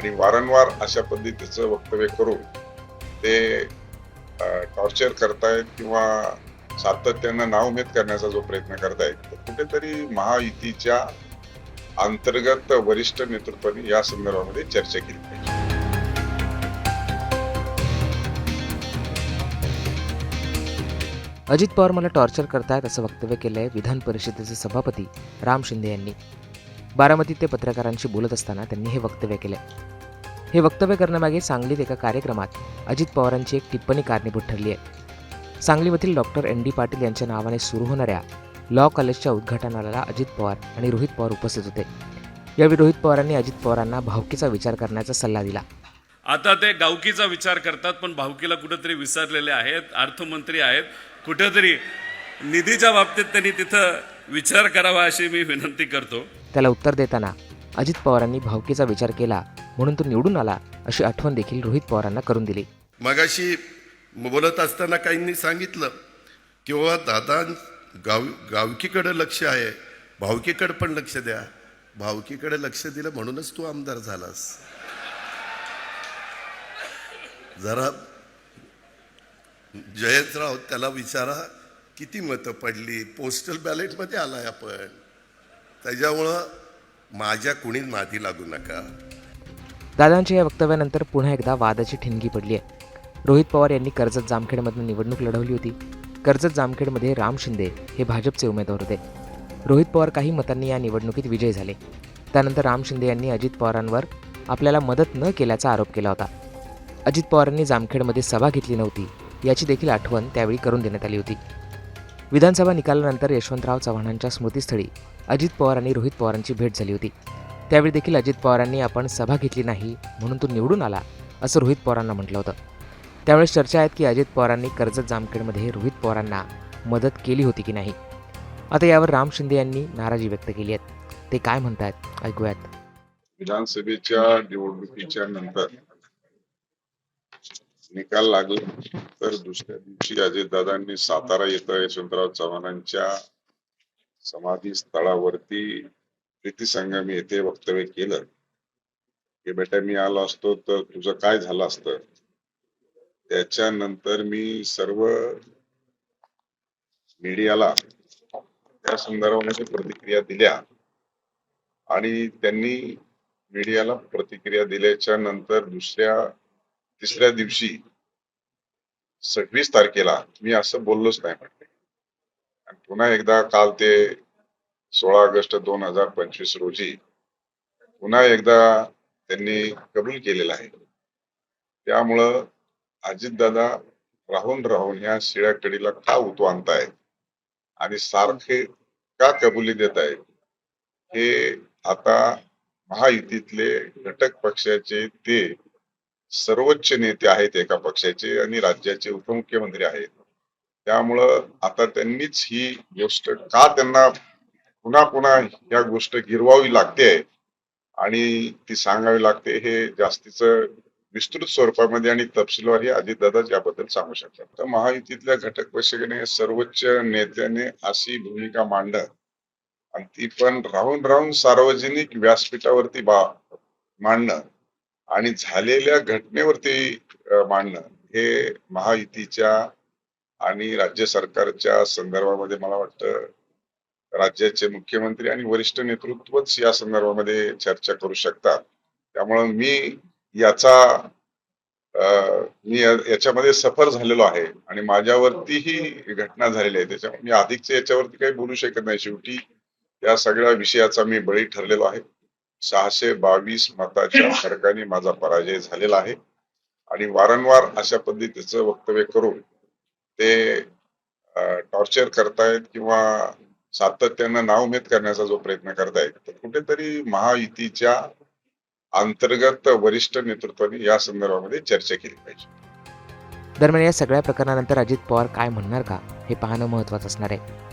आणि वारंवार अशा पद्धतीचं वक्तव्य करून ते टॉर्चर करतायत किंवा सातत्यानं नावमेद करण्याचा जो प्रयत्न करतायत कुठेतरी महायुतीच्या अंतर्गत वरिष्ठ नेतृत्वाने या संदर्भामध्ये चर्चा केली पाहिजे. अजित पवार मला टॉर्चर करतायत असं वक्तव्य केलंय विधान परिषदेचे सभापती राम शिंदे यांनी. बारामतीत ते पत्रकारांशी बोलत असताना त्यांनी हे वक्तव्य केलंय. हे वक्तव्य करण्यामागे सांगलीत एका कार्यक्रमात अजित पवारांची एक टिप्पणी कारणीभूत ठरली आहे. सांगलीमधील डॉक्टर एन डी पाटील यांच्या नावाने सुरू होणाऱ्या लॉ कॉलेजच्या उद्घाटनाला अजित पवार आणि रोहित पवार उपस्थित होते. यावेळी रोहित पवारांनी अजित पवारांना भावकीचा विचार करण्याचा सल्ला दिला. आता ते गावकीचा विचार करतात पण भावकीला कुठेतरी विसरलेले आहेत अर्थमंत्री आहेत. कुठेतरी निधीच्या बाबतीत त्यांनी तिथं विचार करावा अशी मी विनंती करतो. त्याला उत्तर देताना अजित पवारांनी भावकीचा विचार केला. म्हणून तो निवडून आला अशी आठवण देखील रोहित पवारांना करून दिली. मगाशी बोलत असताना काहींनी सांगितलं किंवा दादा गाव गावकीकडं लक्ष आहे. भावकीकडं पण लक्ष द्या. भावकीकडे लक्ष दिलं म्हणूनच तू आमदार झालास. जरा जयंतराव त्याला विचारा किती मतं पडली? पोस्टल बॅलेटमध्ये आलाय आपण. त्याच्यामुळं माझ्या कुणी नादी लागू नका. दादांच्या या वक्तव्यानंतर पुन्हा एकदा वादाची ठिणगी पडली आहे. रोहित पवार यांनी कर्जत जामखेडमधून निवडणूक लढवली होती. कर्जत जामखेडमध्ये राम शिंदे हे भाजपचे उमेदवार होते. रोहित पवार काही मतांनी या निवडणुकीत विजय झाले. त्यानंतर राम शिंदे यांनी अजित पवारांवर आपल्याला मदत न केल्याचा आरोप केला होता. अजित पवारांनी जामखेडमध्ये सभा घेतली नव्हती याची देखील आठवण त्यावेळी करून देण्यात आली होती. विधानसभा निकालानंतर यशवंतराव चव्हाणांच्या स्मृतीस्थळी अजित पवार आणि रोहित पवारांची भेट झाली होती. त्यावेळी देखील अजित पवारांनी आपण सभा घेतली नाही म्हणून तो निवडून आला असं रोहित पवारांना म्हटलं होतं. त्यावेळेस चर्चा आहेत की अजित पवारांनी कर्जत जामखेडमध्ये रोहित पवारांना मदत केली होती की नाही? आता यावर राम शिंदे यांनी नाराजी व्यक्त केली आहे. ते काय म्हणतात ऐकूयात. विधानसभेच्या निवडणुकीच्या नंतर निकाल लागला तर दुसऱ्या दिवशी अजितदादांनी सातारा येथे यशवंतराव चव्हाणांच्या समाधी स्थळावरती प्रीती संगम येथे वक्तव्य केलं. की बेटा मी आलो असतो तर तुझं काय झालं असतं? त्याच्यानंतर मी सर्व मीडियाला त्या संदर्भामध्ये प्रतिक्रिया दिल्या आणि त्यांनी मीडियाला प्रतिक्रिया दिल्याच्या नंतर दुसऱ्या तिसऱ्या दिवशी सव्वीस तारखेला मी असं बोललोच नाही म्हटले. आणि पुन्हा एकदा काल ते सोळा ऑगस्ट दोन हजार पंचवीस रोजी पुन्हा एकदा त्यांनी कबूल केलेला आहे. त्यामुळं अजितदादा राहून राहून ह्या शिळ्या कडीला का उतवांत आणताय आणि सारखे का कबुली देत आहेत हे आता महायुतीतले घटक पक्षाचे ते सर्वोच्च नेते आहेत एका पक्षाचे आणि राज्याचे उपमुख्यमंत्री आहेत. त्यामुळं आता त्यांनीच ही गोष्ट का त्यांना पुन्हा पुन्हा या गोष्ट गिरवावी लागते. आणि ती सांगावी लागते हे जास्तीच विस्तृत स्वरूपामध्ये आणि तपशीलवार हे अजितदादाच याबद्दल सांगू शकतात. तर महायुतीतल्या घटक पक्षाने सर्वोच्च नेत्याने अशी भूमिका मांडणं आणि ती पण राहून राहून सार्वजनिक व्यासपीठावरती बा मांडणं आणि झालेल्या घटनेवरती मांडणं हे महायुतीच्या आणि राज्य सरकारच्या संदर्भामध्ये मला वाटतं राज्याचे मुख्यमंत्री आणि वरिष्ठ नेतृत्वच या संदर्भामध्ये चर्चा करू शकतात. त्यामुळं मी याचा मी याच्यामध्ये सफर झालेलो आहे आणि माझ्यावरती ही घटना झालेली आहे. त्याच्यामुळे मी अधिकच याच्यावरती काही बोलू शकत नाही. शेवटी या सगळ्या विषयाचा मी बळी ठरलेलो आहे. सहाशे बावीस मताच्या फरकाने माझा पराजय झालेला आहे. आणि वारंवार अशा पद्धतीचं वक्तव्य करून ते टॉर्चर करतायत किंवा सातत्यानं नावमेद करण्याचा जो प्रयत्न करतायत तर कुठेतरी महायुतीच्या अंतर्गत वरिष्ठ नेतृत्वाने या संदर्भामध्ये चर्चा केली पाहिजे. दरम्यान या सगळ्या प्रकरणानंतर अजित पवार काय म्हणणार का? हे पाहणं महत्वाचं असणार आहे.